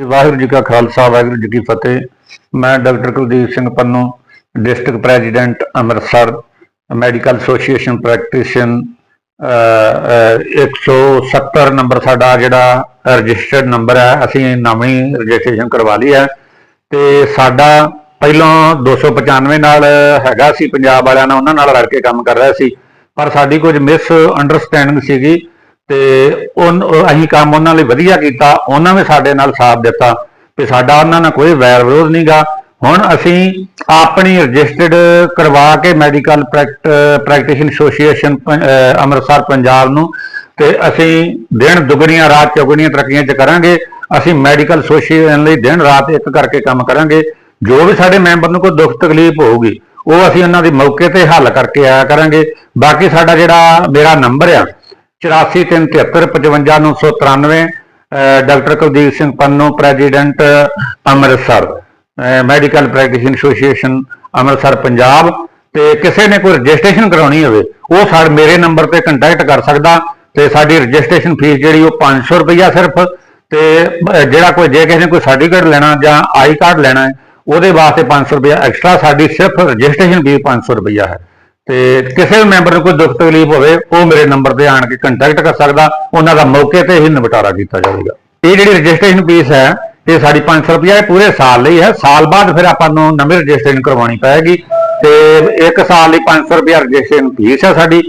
ਵਾਹਿਗੁਰੂ ਜੀ ਕਾ ਖਾਲਸਾ, ਵਾਹਿਗੁਰੂ ਜੀ ਕੀ ਫਤਿਹ। ਮੈਂ doctor Kuldeep Singh Pannu, district president Amritsar, medical association practitioner 170 number ਸਾਡਾ ਜਿਹੜਾ ਰਜਿਸਟਰਡ ਨੰਬਰ ਹੈ, ਅਸੀਂ ਨਵੀਂ ਰਜਿਸਟ੍ਰੇਸ਼ਨ ਕਰਵਾ ਲਈ ਹੈ। ਤੇ ਸਾਡਾ ਪਹਿਲਾਂ 295 ਨਾਲ ਹੈਗਾ ਸੀ, ਪੰਜਾਬ ਵਾਲਿਆਂ ਨਾਲ, ਉਹਨਾਂ ਨਾਲ ਰਲ ਕੇ ਕੰਮ ਕਰ ਰਿਹਾ ਸੀ। ਪਰ ਸਾਡੀ ਕੁਝ ਮਿਸ ਅੰਡਰਸਟੈਂਡਿੰਗ ਸੀਗੀ ਤੇ ਉਹ ਅਸੀਂ ਕੰਮ ਉਹਨਾਂ ਲਈ ਵਧੀਆ ਕੀਤਾ, ਉਹਨਾਂ ਨੇ ਸਾਡੇ ਨਾਲ ਸਾਥ ਦਿੱਤਾ ਤੇ ਸਾਡਾ ਉਹਨਾਂ ਨਾਲ ਕੋਈ ਵੈਰ ਵਿਰੋਧ ਨਹੀਂਗਾ ਹੁਣ ਅਸੀਂ ਆਪਣੀ ਰਜਿਸਟਰਡ ਕਰਵਾ ਕੇ medical practitioner association Amritsar, Punjab ਨੂੰ ਤੇ ਅਸੀਂ ਦਿਨ ਦੁਗਣੀਆਂ, ਰਾਤ ਚੌਗਣੀਆਂ ਤਰੱਕੀਆਂ ਚ ਕਰਾਂਗੇ। ਅਸੀਂ ਮੈਡੀਕਲ ਐਸੋਸੀਏਸ਼ਨ ਲਈ ਦਿਨ ਰਾਤ ਇੱਕ ਕਰਕੇ ਕੰਮ ਕਰਾਂਗੇ। ਜੋ ਵੀ ਸਾਡੇ ਮੈਂਬਰ ਨੂੰ ਕੋਈ ਦੁੱਖ ਤਕਲੀਫ ਹੋਊਗੀ, ਉਹ ਅਸੀਂ ਉਹਨਾਂ ਦੇ ਮੌਕੇ ਤੇ ਹੱਲ ਕਰਕੇ ਆਇਆ ਕਰਾਂਗੇ। ਬਾਕੀ ਸਾਡਾ ਜਿਹੜਾ ਮੇਰਾ ਨੰਬਰ ਆ 8437755993 doctor Kuldeep Singh Pannu, president Amritsar medical practitioner association Amritsar, Punjab. ਤੇ ਕਿਸੇ ਨੇ ਕੋਈ ਰਜਿਸਟ੍ਰੇਸ਼ਨ ਕਰਾਉਣੀ ਹੋਵੇ, ਉਹ ਸਾਡੇ ਮੇਰੇ ਨੰਬਰ ਤੇ ਕੰਟੈਕਟ ਕਰ ਸਕਦਾ ਤੇ ਸਾਡੀ ਰਜਿਸਟ੍ਰੇਸ਼ਨ ਫੀਸ ਜਿਹੜੀ ਉਹ 500 ਰੁਪਈਆ ਸਿਰਫ। ਤੇ ਜਿਹੜਾ ਕੋਈ, ਜੇ ਕਿਸੇ ਨੇ ਕੋਈ ਸਰਟੀਫਿਕੇਟ ਲੈਣਾ ਜਾਂ ਆਈ ਕਾਰਡ ਲੈਣਾ ਹੈ, ਉਹਦੇ ਵਾਸਤੇ 500 ਰੁਪਈਆ ਐਕਸਟਰਾ ਸਾਡੀ ਸਿਰਫ ਰਜਿਸਟ੍ਰੇਸ਼ਨ ਫੀਸ 500 ਰੁਪਈਆ ਹੈ। ਤੇ ਕਿਸੇ ਵੀ ਮੈਂਬਰ ਨੂੰ ਕੋਈ ਦੁੱਖ ਤਕਲੀਫ ਹੋਵੇ, ਉਹ ਮੇਰੇ ਨੰਬਰ ਤੇ ਆਣ ਕੇ ਕੰਟੈਕਟ ਕਰ ਸਕਦਾ, ਉਹਨਾਂ ਦਾ ਮੌਕੇ ਤੇ ਹੀ ਨਿਪਟਾਰਾ ਕੀਤਾ ਜਾਵੇਗਾ। ਇਹ ਜਿਹੜੀ ਰਜਿਸਟ੍ਰੇਸ਼ਨ ਫੀਸ ਹੈ, ਇਹ ਸਾਡੀ 500 ਰੁਪਏ ਪੂਰੇ ਸਾਲ ਲਈ ਹੈ। ਸਾਲ ਬਾਅਦ ਫਿਰ ਆਪਾਂ ਨੂੰ ਨਵੀਂ ਰਜਿਸਟ੍ਰੇਸ਼ਨ ਕਰਵਾਉਣੀ ਪਏਗੀ ਤੇ ਇੱਕ ਸਾਲ ਲਈ 500 ਰੁਪਏ ਰਜਿਸਟ੍ਰੇਸ਼ਨ ਫੀਸ ਹੈ ਸਾਡੀ।